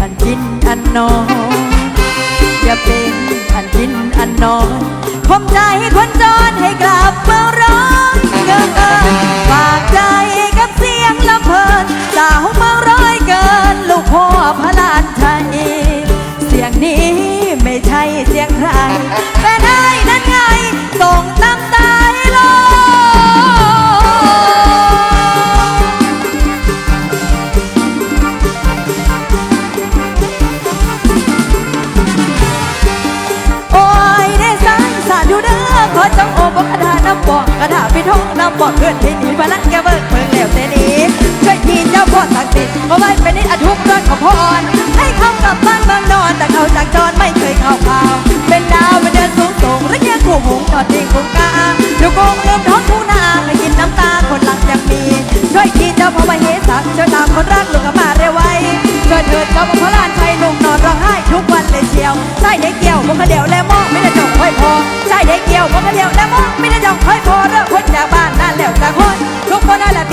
อันกินอันนอนอย่าเป็นอันกินอันนอนผมใจคนจรให้กลับเมือร้องเกินเฝากใจกับเสียงลำเพลินสาวเมือร้อยเกิน ลูกพ่อพระลานชัยเสียงนี้ไม่ใช่เสียงใคร ทองน้ำบอดเพื่อนที่หนีพลังแกเบิกเมืองเหลวเสนีช่วยทีเจ้าพ่อตักดิ์สิทธิ์เอาไว้เป็นนิดอทุกเรื่องของพ่ออ่อนให้เข้ากับบ้านเมืองนอนแต่เขาจากจรไม่เค สักช่วยตามคนรักลุงกมาเร็วไวช่วยเถิดเจ้าพ่อพลานชัยลุงนอนร้องไห้ทุกวันเลยเชียวใช่ได้เกี่ยวบุกเขาเดียวแล้วมองไม่ได้จองค่อยพอใช่ได้เกี่ยวบุกเขาเดียวแล้วมองไม่ได้จองค่อยพอเรื่องคนจากบ้านนั่นแล้วแต่คนทุกคนนั่นแหละ